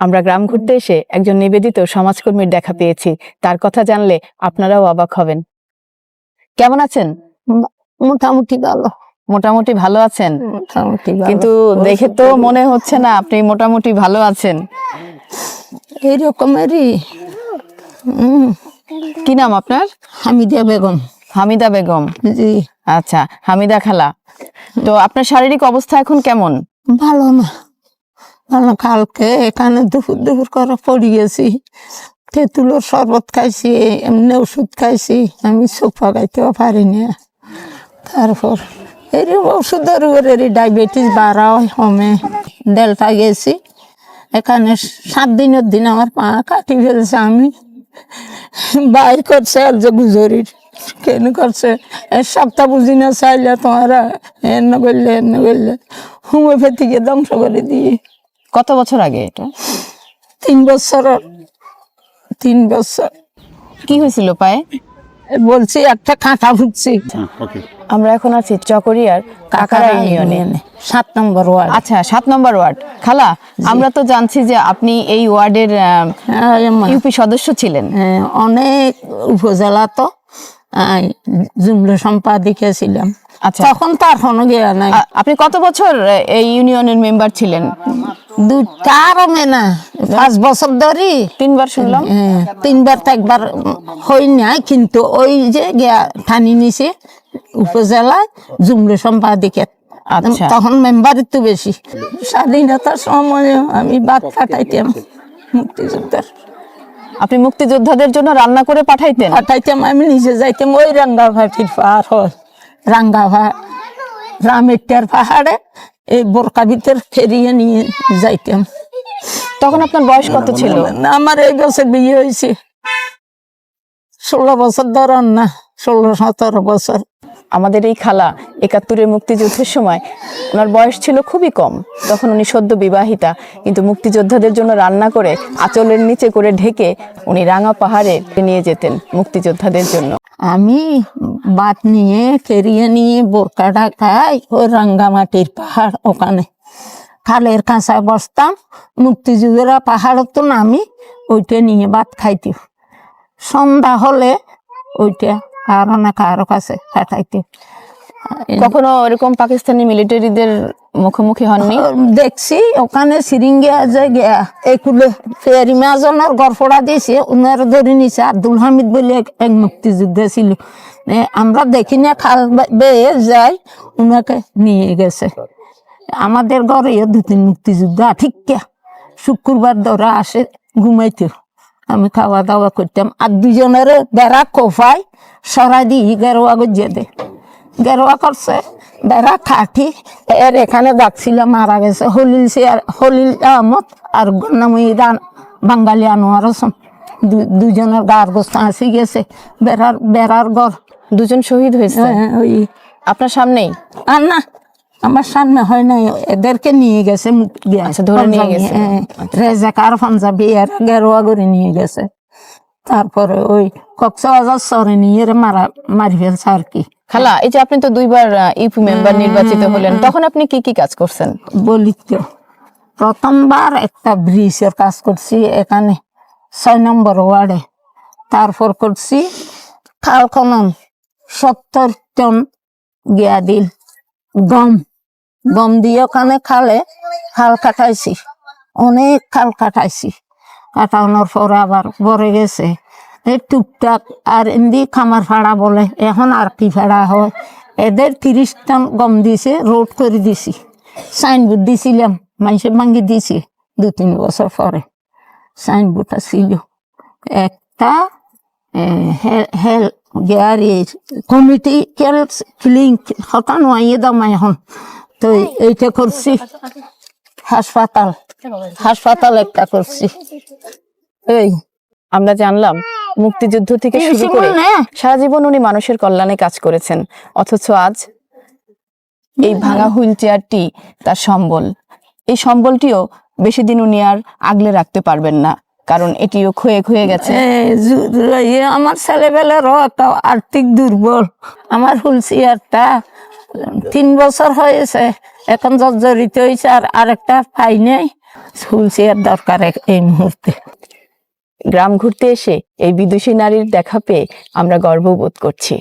আমরা গ্রাম ঘুরতে এসে একজন নিবেদিত সমাজকর্মীর দেখা পেয়েছি। তার কথা জানলে আপনারাও অবাক হবেন। কেমন আছেন? মোটামুটি ভালো। মোটামুটি ভালো আছেন? কিন্তু দেখে তো মনে হচ্ছে না আপনি মোটামুটি ভালো আছেন। এইরকমেরই কি নাম আপনার? হামিদা বেগম। হামিদা বেগম। জি। আচ্ছা হামিদা খালা। তো আপনার শারীরিক অবস্থা এখন কেমন? ভালো না। ভালো কালকে এখানে দুপুর দুপুর করে পড়ে গেছি তেঁতুলোর শরবত খাইছি, এমনি ওষুধ খাইছি, আমি সোফা খাইতেও পারি না তারপর এই ওষুধের উপরে ডায়াবেটিস বাড়া হয় কমে ডেল্টা গেছি। এখানে সাত দিনের দিন আমার পা কাটি ফেলছে আমি। বাইর করছে আর যে গুজরির কেন করছে? সপ্তাহ বুঝি না চাইলে তোমারা এন্ন করলে এন্ন করলে হোমিওপ্যাথিকে ধ্বংস করে দিয়ে। কত বছর আগে এটা? তিন বছর তিন বছর। কি হয়েছিল পায়ে? বলছি একটা কাঁটা ভুগছি আমরা এখন আছি চকরিয়ার কাকারা ইউনিয়নে। সাত নম্বর ওয়ার্ড। আচ্ছা সাত নম্বর ওয়ার্ড। খালা আমরা তো জানছি যে আপনি এই ওয়ার্ডের হ্যাঁ, ইউপি সদস্য ছিলেন। হ্যাঁ, অনেক উপজেলা তো জুমলা সম্পাদিকা ছিলাম। আচ্ছা। তখন তার কোনো গিয়া নাই। আপনি কত বছর এই ইউনিয়নের মেম্বার ছিলেন? দুই তার না পাঁচ বছর ধরে। তিনবার শুনলাম। তিনবার তো একবার হই নাই কিন্তু ওই যে গিয়া ঠানি নিছে উপজেলায় জুমলে সম্পাদিকে। আচ্ছা। তখন মেম্বার তো বেশি। স্বাধীনতার সময় আমি ভাত কাটাইতাম মুক্তিযোদ্ধার। আপনি মুক্তিযোদ্ধাদের জন্য রান্না করে পাঠাইতেন? কাটাইতাম আমি নিজে যাইতাম ওই রান্না ভাটির পার হয় রাঙ্গা রামেটার পাহাড়ে এই বোরকা ভিতর ফেরিয়ে নিয়ে যাইতাম। তখন আপনার বয়স কত ছিল? আমার এই বছর বিয়ে হয়েছে। ষোলো বছর ধরন না, ষোলো সতেরো বছর। আমাদের এই খালা একাত্তরের মুক্তিযুদ্ধের সময় ওনার বয়স ছিল খুবই কম। তখন উনি সদ্য বিবাহিতা, কিন্তু মুক্তিযোদ্ধাদের জন্য রান্না করে আঁচলের নিচে করে ঢেকে উনি রাঙা পাহাড়ে নিয়ে যেতেন মুক্তিযোদ্ধাদের জন্য। আমি বাত নিয়ে ফেরিয়ে নিয়ে বোরকা ঢাকায় ওই রাঙ্গামাটির পাহাড় ওখানে খালের কাঁচায় বসতাম মুক্তিযুদ্ধরা পাহাড়ত তো নামি, ওইটা নিয়ে ভাত খাইতে। সন্ধ্যা হলে ওইটা কারও না কারও কাছে কাটাইতে কখনো এরকম পাকিস্তানি মিলিটারিদের মুখোমুখি হননি? দেখছি ওখানে সিরিঙ্গিয়া যে গিয়া একুলে ফেরি মাজনের গড়ফড়া দিয়েছে উনার ধরে নিছে আব্দুল হামিদ বলে এক মুক্তিযোদ্ধা ছিল। এ, আমরা দেখি না খাল বে- বেয়ে যাই উনাকে নিয়ে গেছে। আমাদের ঘরে দু তিন মুক্তিযোদ্ধা ঠিক কে? শুক্রবার ধরে আসে ঘুমাইতে। আমি খাওয়া দাওয়া করতাম। আর দুজনের বেড়া কোফাই সরাই দিই গেরোয়া গজিয়ে দে। গেরোয়া করছে বেড়া খাটি। এর এখানে ডাকছিল মারা গেছে হলিল সিয়ার হলিল আহমদ আর গন্নাময়ী রান বাঙালি আনোয়ার হোসেন। দু- দুজনের গার গোস্ত আসি গেছে। বেড়ার বেড়ার ঘর। দুজন শহীদ হয়েছে। হ্যাঁ, ওই আপনার সামনেই? আর না আমার সামনে হয় নাই এদেরকে নিয়ে গেছে। আচ্ছা, ধরে নিয়ে গেছে। হ্যাঁ, রেজাকার পাঞ্জাবি এর গেরোয়া করে নিয়ে গেছে। তারপরে ওই কক্সবাজার সরে নিয়ে মারা মারি ফেলছে আর কি। খালা এই যে আপনি তো দুইবার ইউপি মেম্বার নির্বাচিত হলেন তখন আপনি কি কি কাজ করছেন? বলি তো প্রথমবার একটা ব্রিজের কাজ করছি এখানে ছয় নম্বর ওয়ার্ডে। তারপর করছি খাল খনন সত্তর টন গিয়া দিল গম। গম দিয়ে ওখানে খালে খাল কাটাইছি, অনেক খাল কাটাইছি। কাটানোর পর আবার ভরে গেছে। এই টুকটাক আর এমনি খামার ভাড়া বলে, এখন আর কি ভাড়া হয়? এদের তিরিশ টন গম দিছে, রোড করে দিছি। সাইনবোর্ড দিছিলাম মানুষে ভাঙ্গি দিছি, দু তিন বছর পরে। সাইনবোর্ড ছিল একটা হেল গাড়ি কমিটি কেল ক্লিন হতা নোয়াইয়ে দাম এখন। তো এইটা করছি। হাসপাতাল। হাসপাতাল একটা করছি। এই আমরা জানলাম মুক্তিযুদ্ধ থেকে শুরু করে সারা জীবন উনি মানুষের কল্যাণে কাজ করেছেন। অথচ আজ এই ভাঙা হুইল চেয়ারটি তার সম্বল। এই সম্বলটিও বেশি দিন উনি আর আগলে রাখতে পারবেন না কারণ এটিও ক্ষয়ে ক্ষয়ে গেছে। আমার ছেলেবেলারও আর্থিক দুর্বল। আমার হুলসিয়ারটা তিন বছর হয়েছে। এখন জর্জরিত হয়েছে আর আরেকটা পাই নাই। স্কুল চেয়ার দরকার এই মুহূর্তে। গ্রাম ঘুরতে এসে এই বিদুষী নারীর দেখা পেয়ে আমরা গর্ববোধ করছি।